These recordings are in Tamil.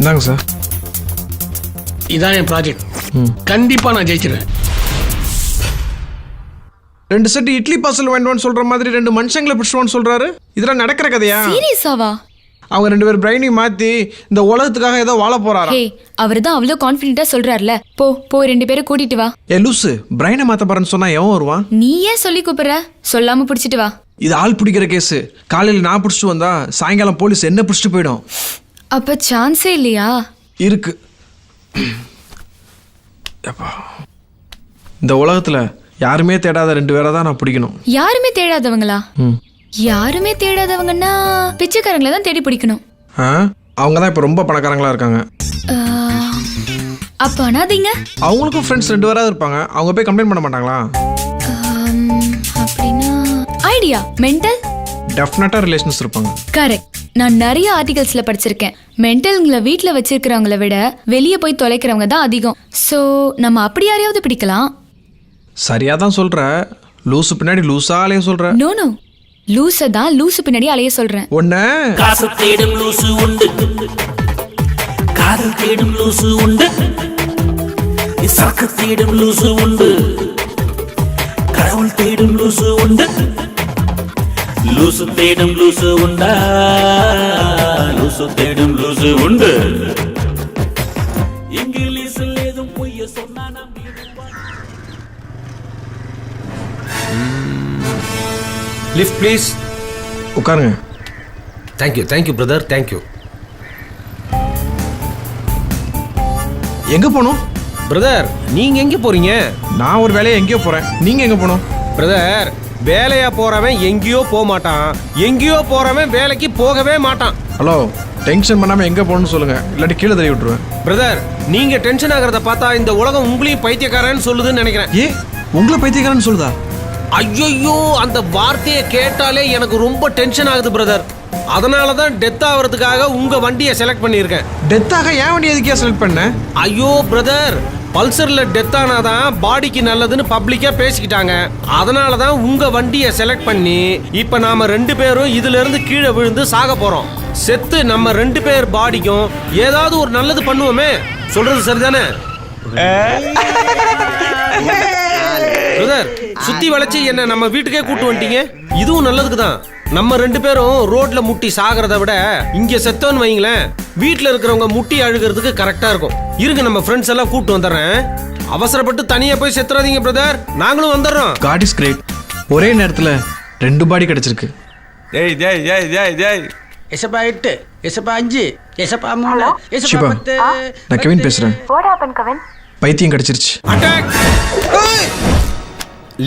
இந்தாங்க சார். இதான் என் ப்ராஜெக்ட் கண்டிப்பா நான் ஜெயிச்சிருவேன். ரெண்டு செட் இட்லி பார்சல் வேண்டும்னு சொல்ற மாதிரி ரெண்டு மனுஷங்களை பிடிச்சுவான்னு சொல்றாரு. இதெல்லாம் நடக்கிற கதையா? சீரியஸாவா அவங்க ரெண்டு பேரும் பிரைனி மாத்தி இந்த உலகத்துக்காக ஏதோ வாழ போறாரா? ஹே அவர் தான் அவ்வளோ கான்ஃபிடென்ட்டா சொல்றாருல. போ போ ரெண்டு பேரும் கூட்டிட்டு வா. ஏ லூசு பிரைனை மாத்த போறேன்னு சொன்னா எவன் வருவான் நீ ஏன் சொல்லி கூப்பிடுற? சொல்லாம பிடிச்சிட்டு வா. இது ஆள் பிடிக்கிற கேஸ் காலையில் நான் பிடிச்சிட்டு வந்தா சாயங்காலம் போலீஸ் என்ன பிடிச்சிட்டு போயிடும். அப்ப சான்ஸே இல்லையா? இருக்கு. இந்த உலகத்துல யாருமே தேடாத ரெண்டு பேரை தான் நான் பிடிக்கணும். யாருமே தேடாதவங்களா? ம். யாருமே தேடாதவங்கன்னா பிச்சைக்காரங்களை தான் தேடி பிடிக்கணும். ஆ? அவங்க தான் இப்போ ரொம்ப பணக்காரங்களா இருக்காங்க. அப்ப அனாதீங்க? அவங்களுக்கும் ஃப்ரெண்ட்ஸ் ரெண்டு பேராவது இருப்பாங்க. அவங்க போய் கம்ப்ளைண்ட் பண்ண மாட்டாங்களா? அப்படின்னா ஐடியா மென்டல் டெஃபினட்டாக ரிலேஷன்ஸ் இருப்பாங்க. கரெக்ட் நான் நிறைய ஆர்டிகல்ஸ்ல படிச்சிருக்கேன். மென்டல்ங்களை வீட்ல வச்சிருக்கிறவங்கள விட வெளியே போய் தொலைக்கிறவங்க தான் அதிகம். ஸோ நம்ம அப்படி யாரையாவது பிடிக்கலாம்? சரியா தான் சொல்ற. லூசு பின்னாடி லூசாலே சொல்ற. நோ நோ லூஸை தான் லூசு பின்னாடி அலைய சொல்றேன். ஒன்னு காசு தேடும் லூசு உண்டு. காதல் தேடும் லூசு உண்டு. சரக்கு தேடும் லூசு உண்டு. கடவுள் தேடும் லூசு உண்டு. லூசு தேடும் லூசு உண்டா? லூசு தேடும் லூசு உண்டு. இங்கிலீஷில் ஏதும் பொய்ய சொன்னா லிஃப்ட் ப்ளீஸ் உட்காருங்க. Thank you thank you brother thank you எங்க போகணும் பிரதர் நீங்க எங்க போறீங்க? நான் ஒரு வேலையை எங்கேயோ போறேன். நீங்க எங்க போகணும் பிரதர் வேலையா போறவன் எங்கேயோ போக மாட்டான் எங்கேயோ போறவன் வேலைக்கு போகவே மாட்டான். ஹலோ டென்ஷன் பண்ணாம எங்க போகணும்னு சொல்லுங்க. இல்லாட்டி கீழே தள்ளி விட்டுருவேன். பிரதர் நீங்க டென்ஷன் ஆகிறத பார்த்தா இந்த உலகம் உங்களையும் பைத்தியக்காரன்னு சொல்லுதுன்னு நினைக்கிறேன். ஏ உங்களை பைத்தியக்காரன்னு சொல்லுதா? ஐயோ அந்த வார்த்தையை கேட்டாலே எனக்கு ரொம்ப டென்ஷன் ஆகுது பிரதர் அதனால தான் டெத் ஆகிறதுக்காக உங்க வண்டியை செலக்ட் பண்ணியிருக்கேன். டெத்தாக ஏன் வண்டி எதுக்கே செலக்ட் பண்ண? ஐயோ பிரதர் பல்சர்ல டெத் ஆனாதான் பாடிக்கு நல்லதுன்னு பப்ளிக்கா பேசிக்கிட்டாங்க. அதனால தான் உங்க வண்டியை செலக்ட் பண்ணி இப்ப நாம ரெண்டு பேரும் இதுல இருந்து கீழே விழுந்து சாக போறோம். செத்து நம்ம ரெண்டு பேர் பாடிக்கும் ஏதாவது ஒரு நல்லது பண்ணுவோமே. சொல்றது சரிதானே? பிரதர் சுத்தி வளைச்சு என்ன நம்ம வீட்டுக்கே கூட்டு வந்துட்டீங்க. இதுவும் நல்லதுக்கு தான் நம்ம ரெண்டு பேரும் ரோட்ல முட்டி சாகிறத விட இங்க செத்தோன்னு வைங்களேன் வீட்ல இருக்கிறவங்க முட்டி அழுகிறதுக்கு கரெக்டா இருக்கும். இருங்க நம்ம ஃப்ரெண்ட்ஸ் எல்லாம் கூட்டு வந்துடுறேன். அவசரப்பட்டு தனியா போய் செத்துறாதீங்க பிரதர் நாங்களும் வந்துடுறோம். காட் இஸ் கிரேட் ஒரே நேரத்துல ரெண்டு பாடி கிடைச்சிருக்கு. ஜெய் ஜெய் ஜெய் ஜெய் ஜெய் எசப்பா எட்டு எசப்பா அஞ்சு எசப்பா மூணு எசப்பா பத்து நான் கெவின் பேசுறேன். பைத்தியம் கிடைச்சிருச்சு. அட்டாக்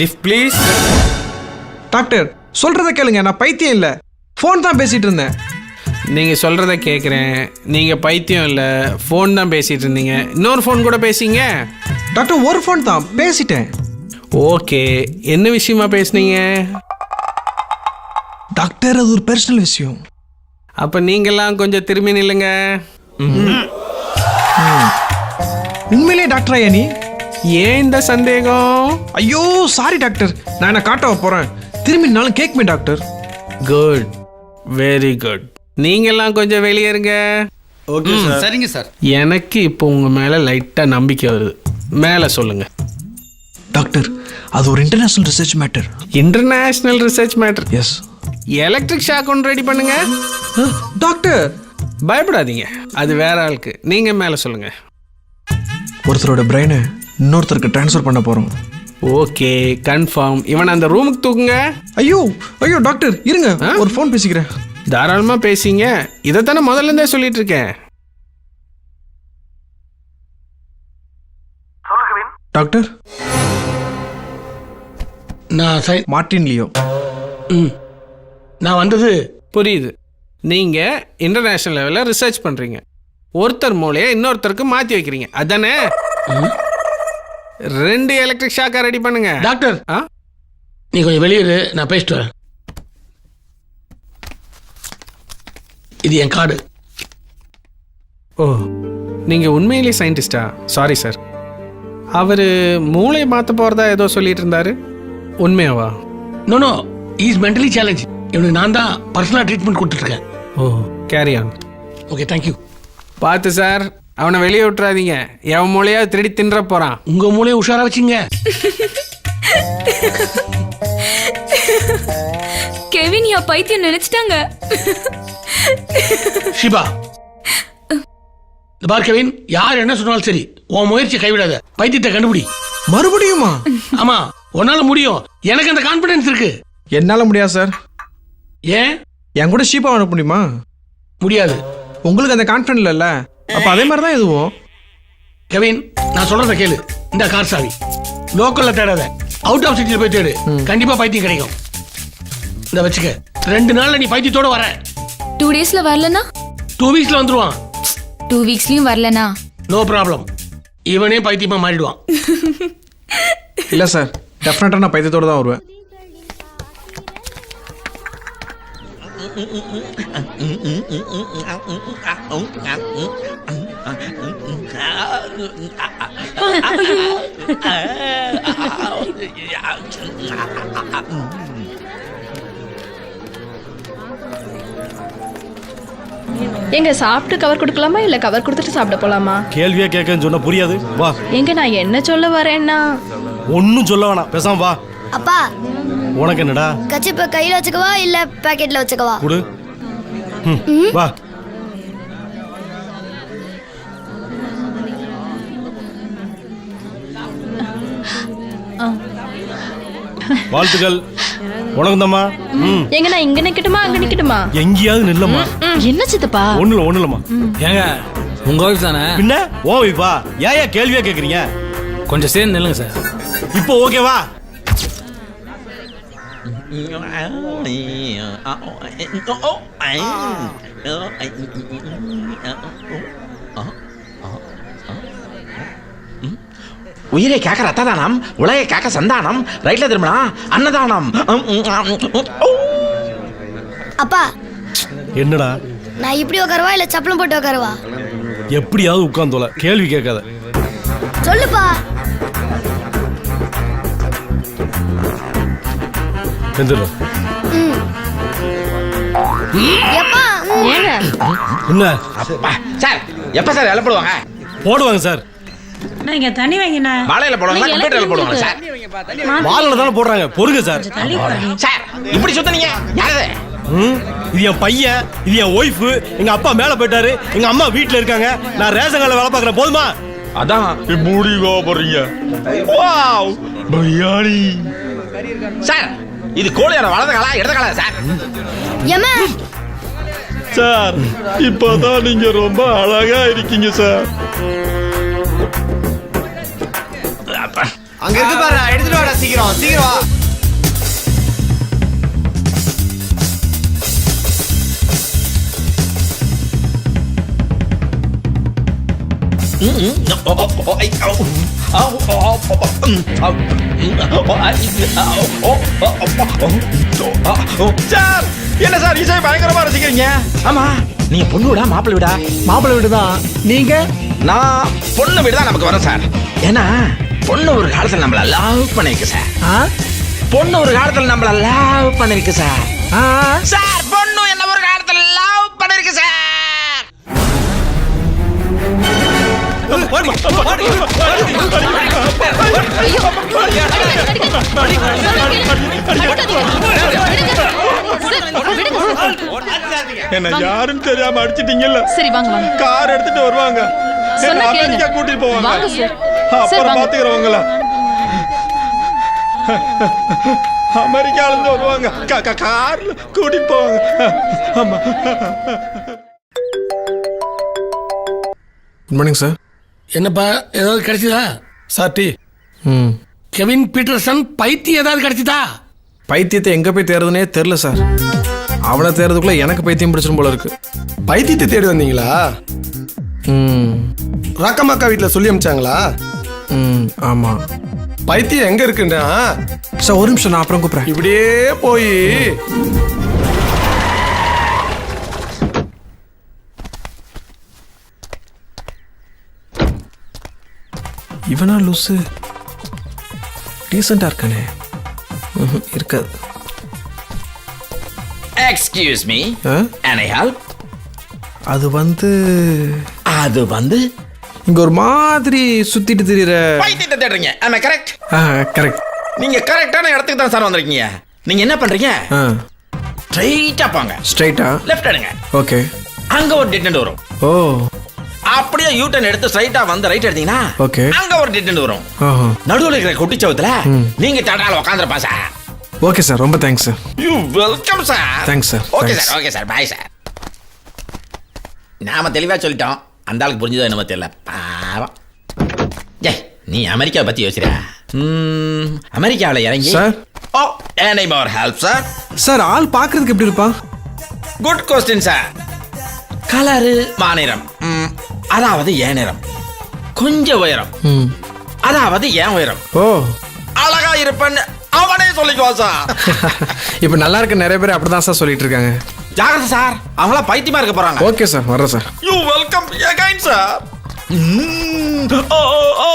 லிஃப்ட் ப்ளீஸ் டாக்டர் சொல்றத கேளுங்க நான் பைத்தியம் இல்ல. ஃபோன் தான் பேசிட்டு இருந்தேன். நீங்கள் சொல்கிறத கேட்குறேன் நீங்கள் பைத்தியம் இல்லை ஃபோன் தான் பேசிகிட்டு இருந்தீங்க. இன்னொரு ஃபோன் கூட பேசிங்க. டாக்டர் ஒரு ஃபோன் தான் பேசிட்டேன். ஓகே என்ன விஷயமா பேசுனீங்க? டாக்டர் அது ஒரு பர்சனல் விஷயம். அப்போ நீங்கள்லாம் கொஞ்சம் திரும்பி நில்லுங்க. உண்மையிலேயே டாக்டரா நீ? ஏன் இந்த சந்தேகம்? ஐயோ சாரி டாக்டர் நான் என்ன காட்டவ போறேன். திரும்பினாலும் கேட்குமே டாக்டர் குட் வெரி குட் நீங்கள்லாம் கொஞ்சம் வெளியே இருங்க. சரிங்க சார் எனக்கு இப்போ உங்கள் மேலே லைட்டாக நம்பிக்கை வருது. மேலே சொல்லுங்கள் டாக்டர் அது ஒரு international research matter international research matter yes electric shock ஒன்று ரெடி பண்ணுங்க. டாக்டர் பயப்படாதீங்க. அது வேற ஆளுக்கு. நீங்கள் மேலே சொல்லுங்கள் ஒருத்தரோட பிரெயினை இன்னொருத்தருக்கு ட்ரான்ஸ்ஃபர் பண்ண போறோம். ஓகே கன்ஃபார்ம் இவன் அந்த ரூமுக்கு தூக்குங்க. ஐயோ ஐயோ டாக்டர் இருங்க. ஒரு ஃபோன் பேசிக்கிறேன். தாராளமாக பேசிங்க. இதைத்தானே முதல்ல இருந்தே சொல்லிட்டு இருக்கேன். டாக்டர் நான் சை மார்ட்டின் லியோ. ம். நான் வந்தது புரியுது. நீங்கள் இன்டர்நேஷ்னல் லெவலில் ரிசர்ச் பண்ணுறீங்க ஒருத்தர் மூலையை இன்னொருத்தருக்கு மாற்றி வைக்கிறீங்க. அதானே? ரெண்டு எலக்ட்ரிக் ஷாக்கா ரெடி பண்ணுங்க. டாக்டர் ஆ? நீ கொஞ்சம் வெளியிரு நான் பேசிட்டு வரேன். இது என் கார்டு. ஓ நீங்கள் உண்மையிலேயே சயின்டிஸ்டா சாரி சார் அவர் மூளையை மாற்ற போகிறதா ஏதோ சொல்லிட்டு இருந்தாரு. உண்மையாவா? No no is mentally challenge இவனுக்கு நான் தான் பர்சனலாக ட்ரீட்மெண்ட் கொடுத்துட்ருக்கேன் ஓ carry on okay thank you பார்த்து சார் அவனை வெளியே விட்டுறாதீங்க. எவன் மூலையாவது திருடி தின்ற போறான். உங்க மூலையை உஷாரா வச்சுங்க. கெவின் யா பைத்தியம் நினைச்சிட்டாங்க. ஷிபா. பார் கவின் யார் என்ன சொன்னாலும் சரி உன் முயற்சி கைவிடாத. பைத்தியத்தை கண்டுபிடி. மறுபடியுமா? ஆமா உன்னால முடியும். எனக்கு அந்த கான்பிடன்ஸ் இருக்கு. என்னால முடியாது சார் ஏன்? என் கூட ஷீப்பா அனுப்ப முடியுமா? முடியாது. உங்களுக்கு அந்த கான்ஃபிடன்ட் இல்லைல்ல? அப்போ அதே மாதிரி தான் இதுவும் கவின் நான் சொல்றத கேளு. இந்த கார் சாவி. லோக்கல்ல தேடாத. அவுட் ஆஃப் சிட்டில போய் தேடு. கண்டிப்பா பைத்தியம் கிடைக்கும். இந்த வச்சுக்க. ரெண்டு நாள்ல நீ பைத்தியத்தோட வர. டூ டேஸ்ல வரலனா? டூ வீக்ஸ்ல வந்துருவான். டூ வீக்ஸ்லயும் வரலனா? நோ ப்ராப்ளம் இவனே பைத்தியமா மாறிடுவான். இல்லை சார் டெஃபினட்டாக நான் பைத்தியத்தோட தான் வருவேன். எங்க சாப்பிட்டு கவர் கொடுக்கலாமா இல்ல கவர் கொடுத்துட்டு சாப்பிட போலாமா? கேள்வியா கேட்கன்னு சொன்னா புரியாது. வா. எங்க நான் என்ன சொல்ல வரேன்னா? ஒன்னும் சொல்ல வேணாம். பேசாம வா. அப்பா உனக்கு என்னடா? கச்சிப்ப கையில வச்சுக்கவா இல்ல பாக்கெட்ல வச்சுக்கவா? குடு. வா. வாழ்த்துக்கள். உனக்கு தம்மா ம். எங்க நான் இங்க நிக்கட்டுமா அங்க நிக்கட்டுமா? எங்கேயாவது நில்லம்மா. என்ன சித்தப்பா? ஒண்ணுல ஒண்ணுலம்மா. ஏங்க உங்க ஒய்ஃப் தானே? பின்ன? ஓ வைப்பா ஏன் ஏன் கேள்வியா கேக்குறீங்க? கொஞ்சம் சேர்ந்து நில்லுங்க சார். இப்போ ஓகேவா உயிரை காக்க ரத்த தானம் உலகை காக்க சந்தானம் ரைட்ல திரும்பினா அன்னதானம்! அப்பா என்னடா? நான் இப்படி உட்காருவா இல்ல சப்பளம் போட்டு உட்காருவா? எப்படியாவது உட்கார்ந்தோல கேள்வி கேட்காத. சொல்லுப்பா. எந்திரம் என்ன? அப்பா, சார் எப்ப சார் இலை போடுவாங்க? போடுவாங்க சார். நீங்க தண்ணி வைங்கண்ணா. வாழையில போடுவாங்களா? நீங்க கம்ப்யூட்டர்ல போடுவாங்க சார்? வாரில் தானே போடுறாங்க. பொறுங்க சார். சார் இப்படி சுத்தனீங்க யாரது ம், இது என் பையன் இது என் ஒய்ஃபு எங்க அப்பா மேல போயிட்டாரு எங்க அம்மா வீட்ல இருக்காங்க. நான் ரேஷன் கடையில் வேலை பார்க்கறேன். போதுமா? அதான். மூடி போறீங்க வாவ் பிரியாணி. சார் இது கோழியோட வலது காலா இடது காலா சார்? ஏம்மா? சார் இப்பதான் நீங்க ரொம்ப அழகா இருக்கீங்க சார். அங்க இருக்கு பாரு எடுத்துட்டு வாடா சீக்கிரம் சீக்கிரம் வா. சார் என்ன சார் இசை பயங்கரமா ரசிக்கிறீங்க? ஆமா நீங்க பொண்ணு விடா மாப்பிள்ளை விடா? மாப்பிள்ளை வீடு தான். நீங்கள் நான் பொண்ணு வீடு தான் நமக்கு வரும் சார். ஏன்னா பொண்ணு ஒரு காலத்துல நம்மள லவ் பண்ணிருக்கு சார். ஆ? பொண்ணு ஒரு காலத்துல நம்மள லவ் பண்ணிருக்கு சார். ஆ? சார் பொண்ணு என்ன ஒரு காலத்துல லவ் பண்ணிருக்கு சார்? என்ன யாருன்னு தெரியாம அடிச்சிட்டீங்கல்ல? சரி வாங்க வாங்க. கார் எடுத்துட்டு வருவாங்க. சொன்னா கேளுங்க. அமெரிக்கா கூட்டிட்டு போவாங்க? வாங்க சார். சார், அப்புறம் வாங்க. பாத்துக்கிறவங்கள. அமெரிக்கால இருந்து வருவாங்க. கா- கா- கார்ல கூட்டிட்டு போவாங்க. ஆமா. குட் மார்னிங் சார் என்னப்பா ஏதாவது கிடைச்சதா? Sir tea. ம். கெவின் பீட்டர்சன் பைத்தியம் ஏதாவது கிடைச்சதா? பைத்தியத்தை எங்கே போய் தேடுறதுனே தெரில சார். அவனை தேடுறதுக்குள்ள எனக்கு பைத்தியம் பிடிச்சிரும் போல இருக்கு. பைத்தியத்தை தேடி வந்தீங்களா? ம். ராக்கம்மாக்கா வீட்டுல சொல்லி அமிச்சாங்களா? ம் ஆமாம் பைத்தியம் எங்க இருக்குன்னா? சார் ஒரு நிமிஷம் நான் அப்புறம் கூப்பிட்றேன். இப்படியே போய் இவனா லூஸு டீசெண்டாக இருக்கானே. இருக்காது. Excuse me? அனை ஹெல்ப் அது வந்து அது வந்து? இங்க ஒரு மாதிரி சுத்திட்டு திரியிற பைத்தியத்தை தேடுறீங்க. ஆமா கரெக்ட் கரெக்ட் நீங்க கரெக்டான இடத்துக்கு தான் சார் வந்திருக்கீங்க. நீங்க என்ன பண்றீங்க? ஸ்ட்ரைட்டா போங்க. ஸ்ட்ரைட்டா லெஃப்ட் எடுங்க. ஓகே அங்க ஒரு டெட் வரும். ஓ. அப்படியே யூ டர்ன் எடுத்து ஸ்ட்ரைட்டா வந்து ரைட் எடுத்தீங்கன்னா Okay. அங்க ஒரு டெட் வரும். நடுவுல இருக்கிற குட்டி சவுத்துல நீங்க தடால உட்காந்துருப்பா சார். ஓகே சார் ரொம்ப thanks sir you welcome sir Thanks, sir. Okay. Sir okay sir bye sir நாம தெளிவா சொல்லிட்டோம். அந்த ஆளுக்கு புரிஞ்சதோ என்னமோ தெரியல. பாவம். ஏய் நீ அமெரிக்காவை பத்தி யோசிக்கிற? அமெரிக்காவுல இறங்கி Sir? Oh any more help sir sir ஆள் பார்க்கறதுக்கு எப்படி இருப்பான் குட் கொஸ்டின் சார் கலரு மாநிறம் ம், அதாவது ஏன் நிறம்? கொஞ்சம் உயரம். ம். அதாவது ஏன் உயரம்? ஓ. அழகா இருப்பேன்னு அவனே சொல்லிக்குவான் சார். இப்போ நல்லா இருக்க நிறைய பேர் அப்படிதான் சார் சொல்லிட்டு இருக்காங்க. ஜாகிரதை சார் அவங்களாம் பைத்தியமா இருக்க போறாங்க. ஓகே சார் வர்றேன் sir. You welcome again sir பார்க்கணும்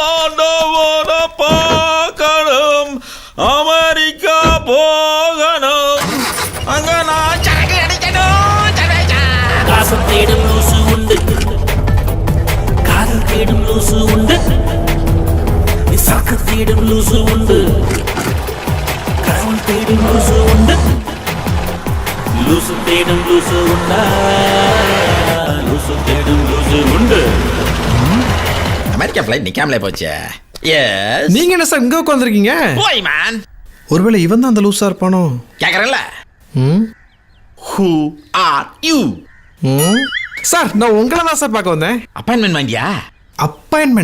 லூசு உண்டு. சாக்கு தேடும் லூசு உண்டு. காதல் தேடும் லூசு உண்டு. லூசு தேடும் லூசு உண்டா? லூசு தேடும் லூசு உண்டு. அமெரிக்கா ஃப்ளைட் நிக்காமலே போச்சு. எஸ் நீங்க என்ன சார் இங்க உட்காந்துருக்கீங்க போய் மேன் ஒருவேளை இவன் தான் அந்த லூசா இருப்பானோ? கேக்குறேன்ல. ம்? ஹூ ஆர் யூ சார் நான் உங்களை தான் சார் பார்க்க வந்தேன். Appointment வாங்கியா appointment